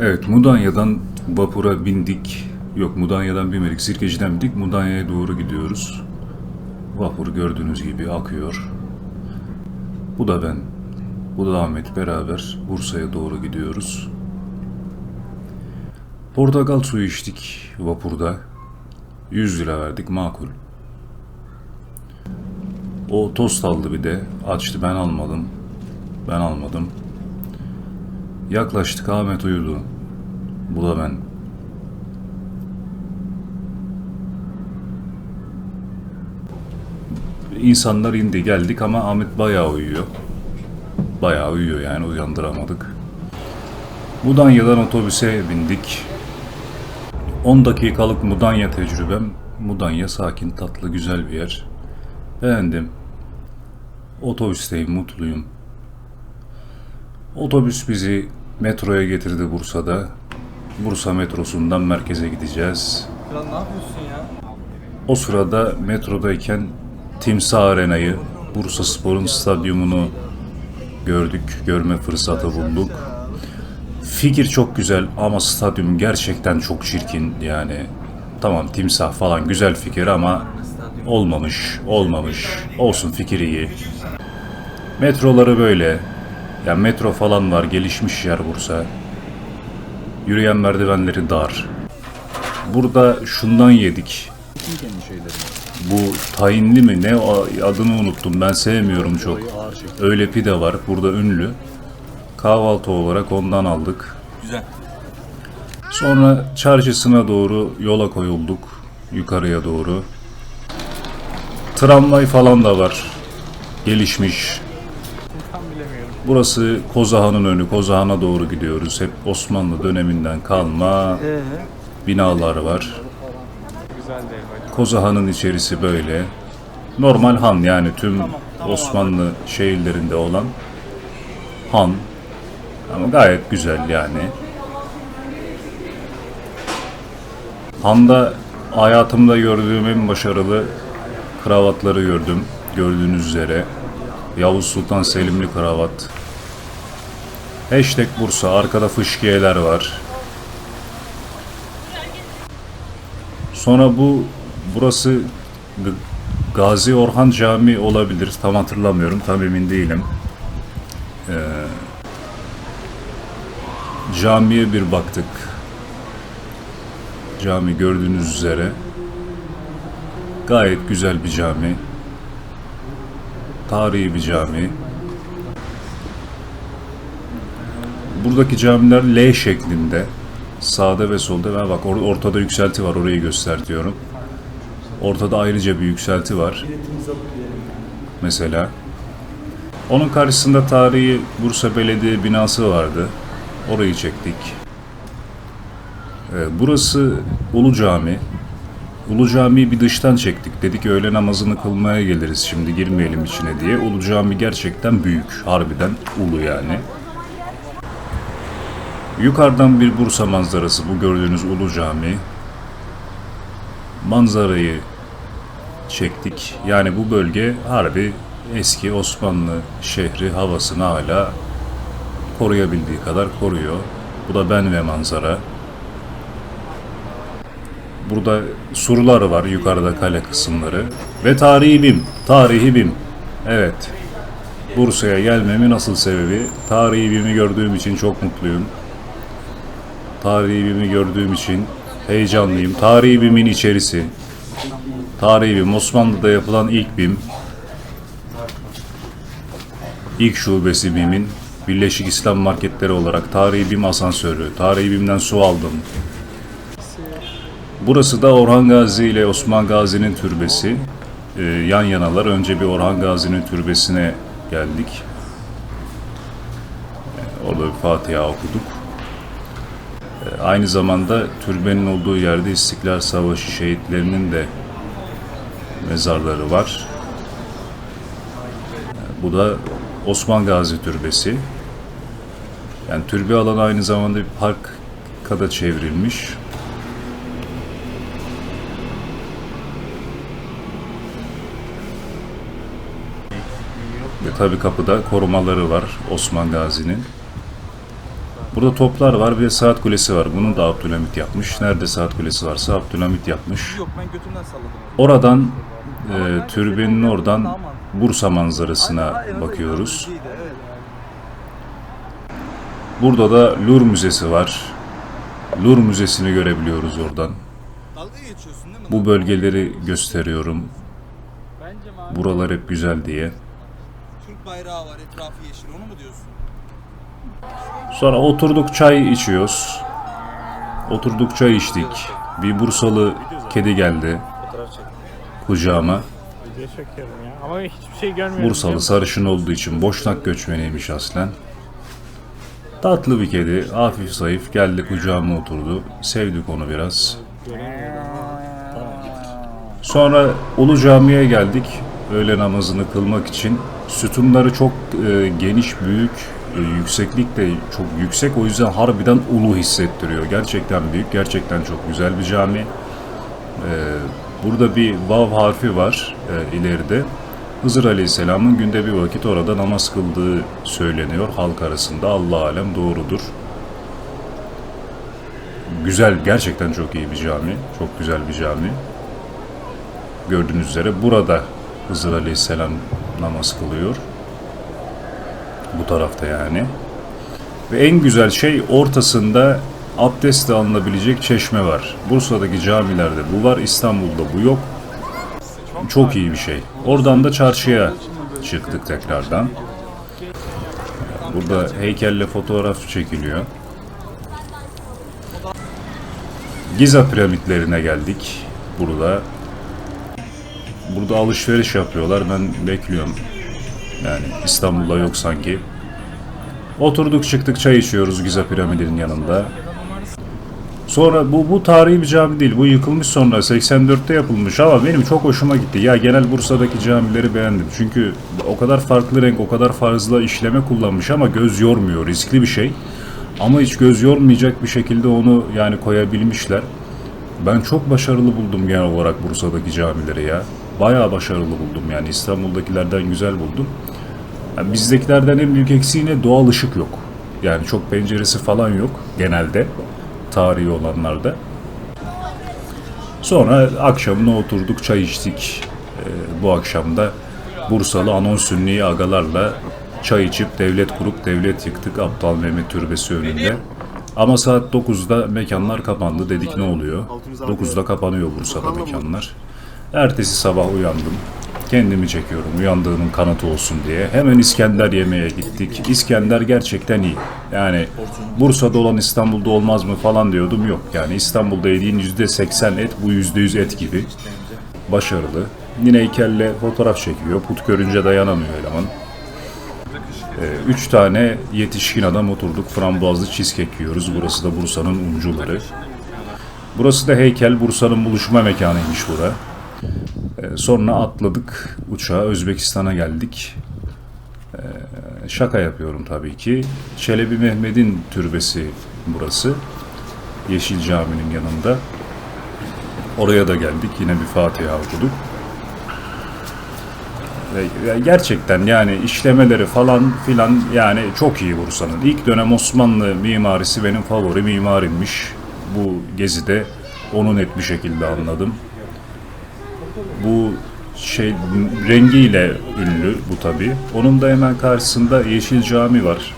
Evet, Mudanya'dan vapura bindik. Yok, Mudanya'dan binmedik, Sirkeci'den bindik. Mudanya'ya doğru gidiyoruz. Vapur gördüğünüz gibi akıyor. Bu da ben. Bu da Ahmet beraber Bursa'ya doğru gidiyoruz. Portakal suyu içtik vapurda. 100 lira verdik makul. O tost aldı bir de. Açtı ben almadım. Ben almadım. Yaklaştık Ahmet uyudu. Bu da ben. İnsanlar indi geldik ama Ahmet bayağı uyuyor. Bayağı uyuyor yani uyandıramadık. Mudanya'dan otobüse bindik. 10 dakikalık Mudanya tecrübem. Mudanya sakin, tatlı, güzel bir yer. Beğendim. Otobüsteyim, mutluyum. Otobüs bizi metroya getirdi Bursa'da. Bursa metrosundan merkeze gideceğiz. Kral ne yapıyorsun ya? O sırada metrodayken Timsah Arena'yı, Bursa Spor'un stadyumunu gördük, görme fırsatı bulduk. Fikir çok güzel ama stadyum gerçekten çok çirkin yani. Tamam timsah falan güzel fikir ama olmamış, olmamış. Olsun fikir iyi. Metroları böyle. Ya metro falan var, gelişmiş yer Bursa. Yürüyen merdivenleri dar. Burada şundan yedik. Bu tayinli mi ne adını unuttum ben sevmiyorum çok. Öyle pide var burada ünlü. Kahvaltı olarak ondan aldık. Güzel. Sonra çarşısına doğru yola koyulduk. Yukarıya doğru. Tramvay falan da var. Gelişmiş. Burası Kozahan'ın önü. Kozahan'a doğru gidiyoruz. Hep Osmanlı döneminden kalma Ee? binalar var. Güzel değil bacım. Kozahan'ın içerisi böyle. Normal han yani tüm Osmanlı şehirlerinde olan han. Ama gayet güzel yani. Han'da hayatımda gördüğüm en başarılı kravatları gördüm. Gördüğünüz üzere. Yavuz Sultan Selimli kravat. Hashtag Bursa. Arkada fışkiyeler var. Sonra bu burası Gazi Orhan Camii olabilir. Tam hatırlamıyorum. Tam emin değilim. Ee, camiye bir baktık. Cami gördüğünüz üzere gayet güzel bir cami. Tarihi bir cami. Buradaki camiler L şeklinde. Sağda ve solda ve bak or- ortada yükselti var orayı göster diyorum. Ortada ayrıca bir yükselti var. Mesela. Onun karşısında tarihi Bursa Belediye binası vardı. Orayı çektik. Burası Ulu Cami. Ulu Cami'yi bir dıştan çektik. Dedik öğle namazını kılmaya geliriz şimdi girmeyelim içine diye. Ulu Cami gerçekten büyük. Harbiden ulu yani. Yukarıdan bir Bursa manzarası bu gördüğünüz Ulu Cami. Manzarayı çektik. Yani bu bölge harbi eski Osmanlı şehri havasını hala koruyabildiği kadar koruyor. Bu da ben ve manzara. Burada surlar var yukarıda kale kısımları. Ve tarihi BİM. Tarihi BİM. Evet. Bursa'ya gelmemin asıl sebebi tarihi BİM'i gördüğüm için çok mutluyum. Tarihi BİM'i gördüğüm için heyecanlıyım. Tarihi BİM'in içerisi. Tarihi BİM. Osmanlı'da yapılan ilk BİM. İlk şubesi BİM'in Birleşik İslam Marketleri olarak Tarihi BİM asansörü. Tarihi BİM'den su aldım. Burası da Orhan Gazi ile Osman Gazi'nin türbesi. Ee, yan yanalar. Önce bir Orhan Gazi'nin türbesine geldik. Ee, orada bir Fatiha okuduk. Aynı zamanda türbenin olduğu yerde İstiklal Savaşı şehitlerinin de mezarları var. Bu da Osman Gazi Türbesi. Yani türbe alanı aynı zamanda bir parka da çevrilmiş. Ve tabi kapıda korumaları var Osman Gazi'nin. Burada toplar var bir de saat kulesi var. Bunu da Abdülhamit yapmış. Nerede saat kulesi varsa Abdülhamit yapmış. Yok ben götümden salladım. Oradan e, türbenin oradan Bursa manzarasına bakıyoruz. Burada da Lur Müzesi var. Lur Müzesi'ni görebiliyoruz oradan. Bu bölgeleri gösteriyorum. Buralar hep güzel diye. Türk bayrağı var etrafı yeşil onu mu diyorsun? Sonra oturduk çay içiyoruz. Oturduk çay içtik. Bir Bursalı kedi geldi kucağıma. Ama hiçbir şey görmüyorum. Bursalı sarışın olduğu için boşnak göçmeniymiş aslen. Tatlı bir kedi, hafif zayıf geldi kucağıma oturdu. Sevdik onu biraz. Sonra Ulu Cami'ye geldik öğle namazını kılmak için. Sütunları çok e, geniş, büyük, e, yükseklik de çok yüksek. O yüzden harbiden ulu hissettiriyor. Gerçekten büyük, gerçekten çok güzel bir cami. E, burada bir vav harfi var e, ileride. Hızır Aleyhisselam'ın günde bir vakit orada namaz kıldığı söyleniyor halk arasında. Allah alem doğrudur. Güzel, gerçekten çok iyi bir cami. Çok güzel bir cami. Gördüğünüz üzere burada Hızır Aleyhisselam namaz kılıyor. Bu tarafta yani. Ve en güzel şey ortasında abdest alınabilecek çeşme var. Bursa'daki camilerde bu var, İstanbul'da bu yok. Çok iyi bir şey. Oradan da çarşıya çıktık tekrardan. Burada heykelle fotoğraf çekiliyor. Giza piramitlerine geldik. Burada Burada alışveriş yapıyorlar. Ben bekliyorum. Yani İstanbul'da yok sanki. Oturduk çıktık çay içiyoruz Giza piramidinin yanında. Sonra bu bu tarihi bir cami değil. Bu yıkılmış sonra 84'te yapılmış ama benim çok hoşuma gitti. Ya genel Bursa'daki camileri beğendim. Çünkü o kadar farklı renk, o kadar fazla işleme kullanmış ama göz yormuyor. Riskli bir şey. Ama hiç göz yormayacak bir şekilde onu yani koyabilmişler. Ben çok başarılı buldum genel olarak Bursa'daki camileri ya. Bayağı başarılı buldum yani İstanbul'dakilerden güzel buldum. Yani bizdekilerden en büyük eksiği ne? Doğal ışık yok. Yani çok penceresi falan yok genelde tarihi olanlarda. Sonra akşamına oturduk çay içtik. Ee, bu akşam da Bursalı anons ünlü agalarla çay içip devlet kurup devlet yıktık Aptal Mehmet Türbesi önünde. Ama saat 9'da mekanlar kapandı. Dedik ne oluyor? 9'da kapanıyor Bursa'da mekanlar. Ertesi sabah uyandım. Kendimi çekiyorum uyandığımın kanıtı olsun diye. Hemen İskender yemeğe gittik. İskender gerçekten iyi. Yani Bursa'da olan İstanbul'da olmaz mı falan diyordum. Yok yani İstanbul'da yediğin %80 et bu %100 et gibi. Başarılı. Yine heykelle fotoğraf çekiyor. Put görünce dayanamıyor eleman. Ee, üç tane yetişkin adam oturduk. Frambuazlı cheesecake yiyoruz. Burası da Bursa'nın uncuları. Burası da heykel. Bursa'nın buluşma mekanıymış bura. Ee, Sonra atladık uçağa Özbekistan'a geldik. Ee, Şaka yapıyorum tabii ki. Çelebi Mehmet'in türbesi burası. Yeşil Cami'nin yanında. Oraya da geldik. Yine bir Fatiha okuduk. Gerçekten yani işlemeleri falan filan yani çok iyi Bursa'nın. İlk dönem Osmanlı mimarisi benim favori mimarimmiş. Bu gezide onu net bir şekilde anladım bu şey rengiyle ünlü bu tabi. Onun da hemen karşısında Yeşil Cami var.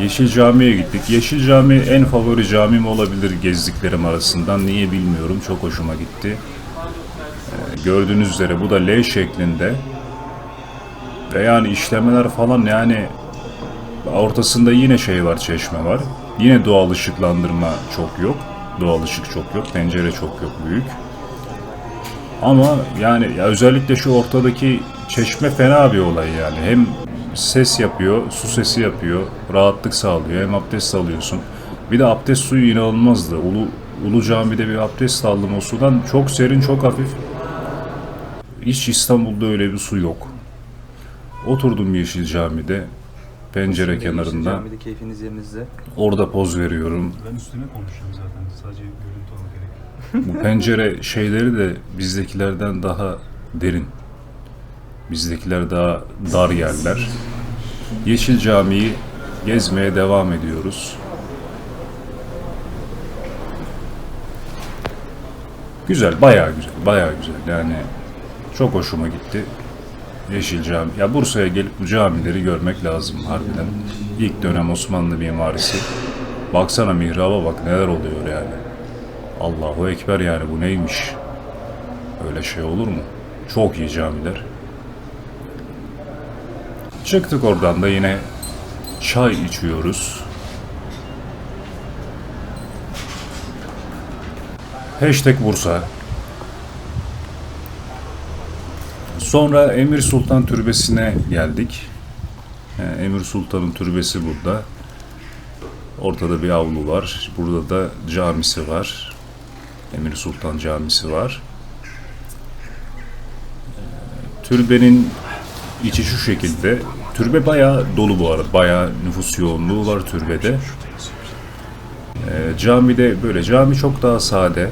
Yeşil Cami'ye gittik. Yeşil Cami en favori camim olabilir gezdiklerim arasından. Niye bilmiyorum. Çok hoşuma gitti. Ee, gördüğünüz üzere bu da L şeklinde. Ve yani işlemeler falan yani ortasında yine şey var, çeşme var. Yine doğal ışıklandırma çok yok. Doğal ışık çok yok. Pencere çok yok büyük. Ama yani ya özellikle şu ortadaki çeşme fena bir olay yani. Hem ses yapıyor, su sesi yapıyor, rahatlık sağlıyor. Hem abdest alıyorsun. Bir de abdest suyu inanılmazdı. Ulu, Ulu Cami'de bir abdest aldım o sudan. Çok serin, çok hafif. Hiç İstanbul'da öyle bir su yok. Oturdum Yeşil Cami'de pencere kenarında. Keyfiniz yerinizde. Orada poz veriyorum. Ben üstüne konuşuyorum zaten. Sadece görüntü ona gerek yok. Bu pencere şeyleri de bizdekilerden daha derin. Bizdekiler daha dar yerler. Yeşil Camii'yi gezmeye devam ediyoruz. Güzel, bayağı güzel, bayağı güzel. Yani çok hoşuma gitti. Yeşil Cami. Ya Bursa'ya gelip bu camileri görmek lazım harbiden. İlk dönem Osmanlı mimarisi. Baksana mihraba bak neler oluyor yani. Allahu Ekber yani bu neymiş? Öyle şey olur mu? Çok iyi camiler. Çıktık oradan da yine çay içiyoruz. Hashtag Bursa. Sonra Emir Sultan Türbesi'ne geldik. Ee, Emir Sultan'ın türbesi burada. Ortada bir avlu var. Burada da camisi var. Emir Sultan Camisi var. Ee, Türbenin içi şu şekilde. Türbe bayağı dolu bu arada. Bayağı nüfus yoğunluğu var türbede. Ee, camide böyle. Cami çok daha sade.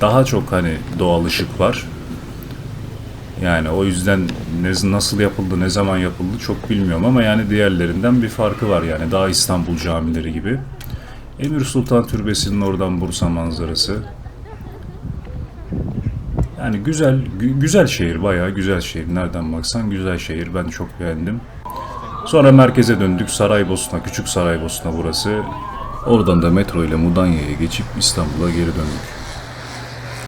Daha çok hani doğal ışık var. Yani o yüzden ne, nasıl yapıldı, ne zaman yapıldı çok bilmiyorum ama yani diğerlerinden bir farkı var yani. Daha İstanbul camileri gibi. Emir Sultan Türbesi'nin oradan Bursa manzarası. Yani güzel, gü- güzel şehir, bayağı güzel şehir. Nereden baksan güzel şehir. Ben çok beğendim. Sonra merkeze döndük. Saraybosna, Küçük Saraybosna burası. Oradan da metro ile Mudanya'ya geçip İstanbul'a geri döndük.